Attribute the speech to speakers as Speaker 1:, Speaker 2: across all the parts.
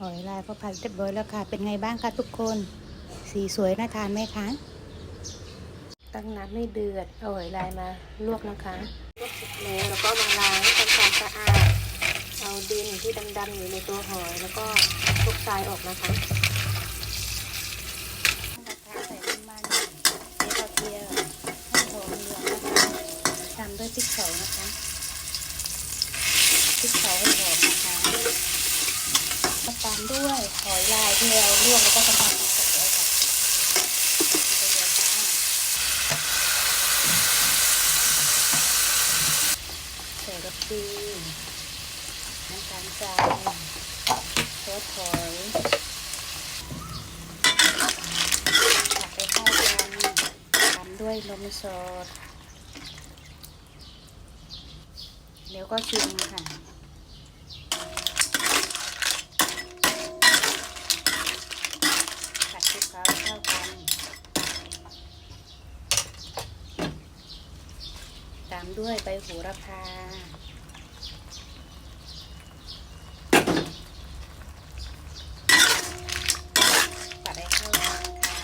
Speaker 1: หอยลายก็ผัดเรียบร้อยแล้วค่ะ เป็นไงบ้างคะทุกคน สีสวยน่าทานไหมคะ ตั้งน้ำให้เดือดเอาหอยลายมาลวกนะคะลวกเสร็จแล้วแล้วก็มาล้างทำความสะอาด เอาดินที่ดำๆอยู่ในตัวหอยแล้วก็ทุกทรายออกนะคะกระทะใส่น้ำมันเทกระเทียมให้หอมเหลืองนะคะตามด้วยพริกเผานะคะพริกเผาให้หอมนะคะก็ตาม ด้วยหอยลายที่เราลวกแล้วก็ทำความสะอาดแล้วค่ะเลยค่ะใส่รสดีน้ำตาลทรายซอสหอยผัดไปเข้ากันตามด้วยนมสดเดี๋ยวก็ชิมค่ะ ผัดคลุกเคล้าให้เข้ากัน ตามด้วยใบโหระพาผัดให้เข้ากันค่ะ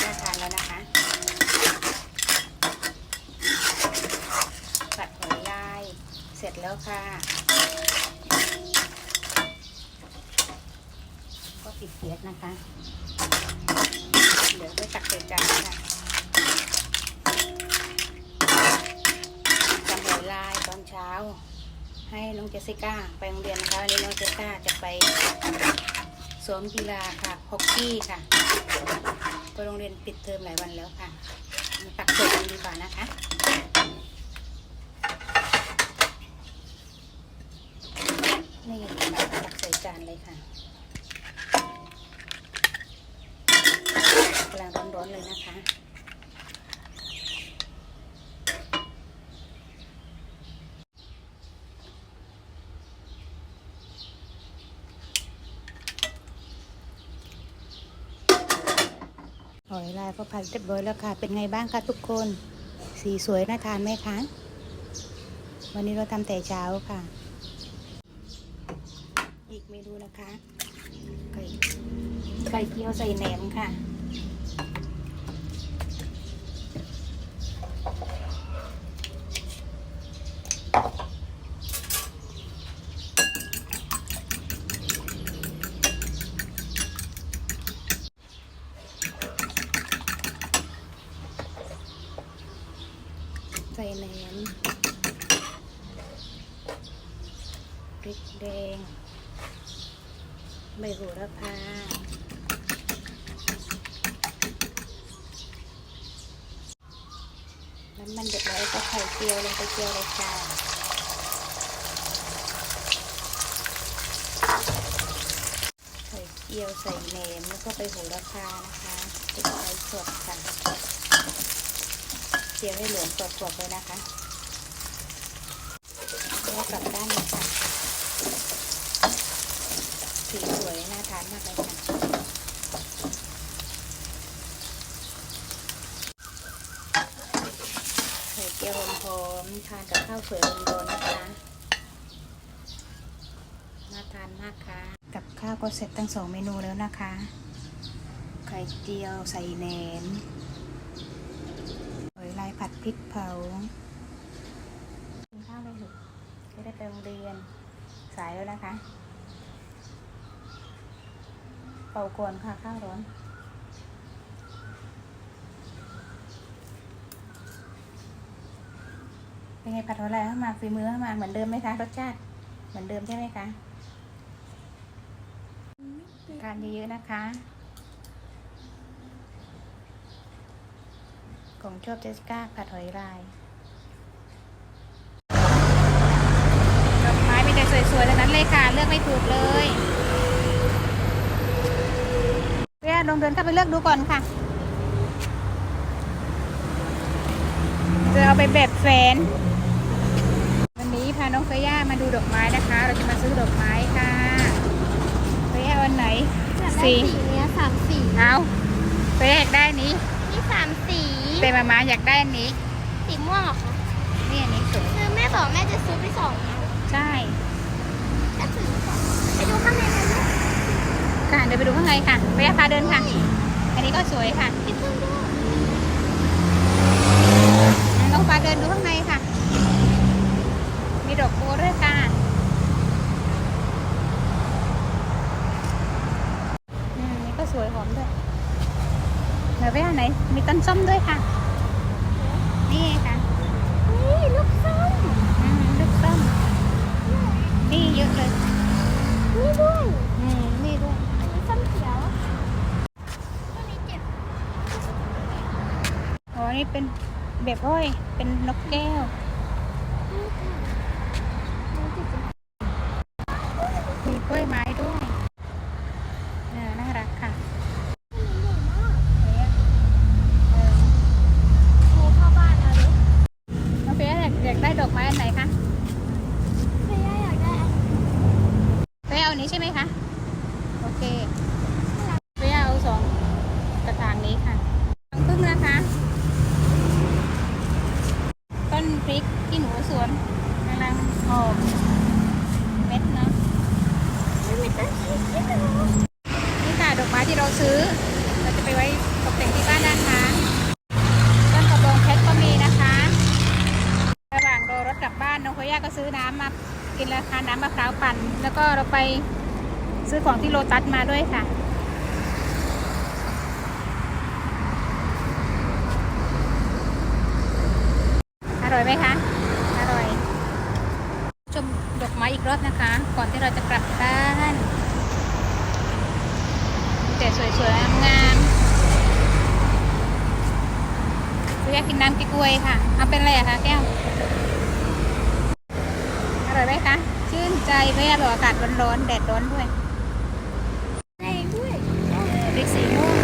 Speaker 1: น่าทานแล้วนะคะผัดหอยลาย เสร็จแล้วค่ะ ก็ดเกียร์นะคะ เดี๋ยวไปตักใส่จานค่ะทำหอยลายตอนเช้า ให้น้องเจสสิก้าไปโรงเรียนนะคะวันนี้น้องเจสสิก้าจะไปซ้อมกีฬาค่ะฮอกกี้ค่ะก็โรงเรียนปิดเทอมหลายวันแล้วค่ะมาตักเสิร์ฟกันดีกว่านะคะนี่ตักใส่จานเลยค่ะกำลังร้อนๆเลยนะคะ ห อยลายก็ผัดเรียบร้อยแล้วค่ะ เป็นไงบ้างคะทุกคน สีสวยน่าทานไหมคะ วันนี้เราทำแต่เช้าค่ะ อีกเมนูนะคะ ไก่ไก่เกี๊ยวใส่แหนมค่ะ ใส่แหนมพริกแดง ใบโหระพาน้ำมันเดือดแล้วก็ไข่เจียวลงไปเจียวเลยค่ะไข่เจียวใส่แหนมแล้วก็ใบโหระพานะคะติดไฟสดค่ะ เจียวให้เหลืองกรอบๆเลยนะคะแล้วกลับด้านนี้ค่ะสีสวยน่าทานมากเลยค่ะไข่เจียวหอมๆทานกับข้าวสวยร้อนๆนะคะ น่าทานมากค่ะ กับข้าวก็เสร็จทั้งสองเมนูแล้วนะคะ ไข่เจียวใส่แหนมหอยลายผัด พริกเผากินข้าวเลยลูกจะได้ไปโรงเรียน สายแล้วนะคะ เป่าก่อนค่ะข้าวร้อนเป็นไงผัดหัวไหล่เข้ามาฝีมือเข้ามาเหมือนเดิมไหมคะรสชาติเหมือนเดิมใช่ไหมคะทานเยอะๆนะคะ ของชอบเจสสิก้าผัดหอยลายดอกไม้มีแต่สวยๆทั้งนั้นเลยค่ะ เลือกไม่ถูกเลยเรียลงเดินเข้าไปเลือกดูก่อนค่ะ จะเอาไปแบบแฟน วันนี้พาน้องเฟย่ามาดูดอกไม้นะคะ เราจะมาซื้อดอกไม้ค่ะเฟย่าวันไหน
Speaker 2: อยากได้
Speaker 1: สี
Speaker 2: สีเนี้ยสามสี
Speaker 1: เอาเฟย่าอยากได้นี้
Speaker 2: นี่สามสี
Speaker 1: แต่มามาอยากได้อันนี้
Speaker 2: สีม่วงเหรอคะ
Speaker 1: นี่อันนี้
Speaker 2: ไปสองนะ
Speaker 1: ใช่
Speaker 2: จะถึงสองไปดูข้างในกันไหม
Speaker 1: ค่ะเดี๋ยวไปดูข้างในค่ะไปพาเดินค่ะ อันนี้ก็สวยค่ะ
Speaker 2: พี่เพิ่งดู
Speaker 1: น้องฟ้าเดินดูข้างในค่ะ มีดอกบัวด้วยค่ะอืมนี่ก็สวยหอมด้วย เดี๋ยวไปอันไหน มีต้นส้มด้วยค่ะ นี่ค่ะ
Speaker 2: นี่ลูกส้ม
Speaker 1: อืมลูกส้ม นี่เยอะเลย
Speaker 2: นี่ด้วย
Speaker 1: อืมนี่ด้วย
Speaker 2: อันนี้ส้มเขียวตัวนี้เจ็บ
Speaker 1: อ๋อนี่เป็นแบบอ้อย เป็นนกแก้ว
Speaker 2: นี่ค่ะนี่เจ็บจัง
Speaker 1: มีกล้วยไม้ด้วยเออน่ารักค่ะ
Speaker 2: นี่ใหญ่มาก
Speaker 1: เนี่ยเออ
Speaker 2: โทรเข้าบ้านแล้วลูก
Speaker 1: น้องเฟียอยากอยากได้ดอกไม้อันไหนคะ
Speaker 2: เฟียอยากได้อัน
Speaker 1: เฟียเอาอั นี้ใช่ไหมคะ โอเคเฟียเอาสองกระถางนี้ค่ะรังพึ่งนะคะ ต้นพริกที่หนูสวนกำลังออกเม็ดเนาะ
Speaker 2: นี่
Speaker 1: ค่ะดอกไม้ที่เราซื้อ เราจะไปไว้ตกแต่งที่บ้านด้านข้างต้นกระบองเพชรก็มีนะคะ ระหว่างรอรถกลับบ้านน้องโคย่าก็ซื้อน้ำมา กินราคาน้ำมะพร้าวปั่น แล้วก็เราไปซื้อของที่โลตัสมาด้วยค่ะ อร่อยไหมคะ อร่อย ชมดอกไม้อีกรอบนะคะ ก่อนที่เราจะกลับบ้านแต่สวยๆงามๆเราอยากกินน้ำกิ๊กวยค่ะ เอาเป็นอะไรอะคะแก้ว ร่อยไหมคะชื่นใจไหมอะแบบอากาศร้อนๆแดดร้อนด้วย
Speaker 2: ในด้วย
Speaker 1: พริกสีม่วง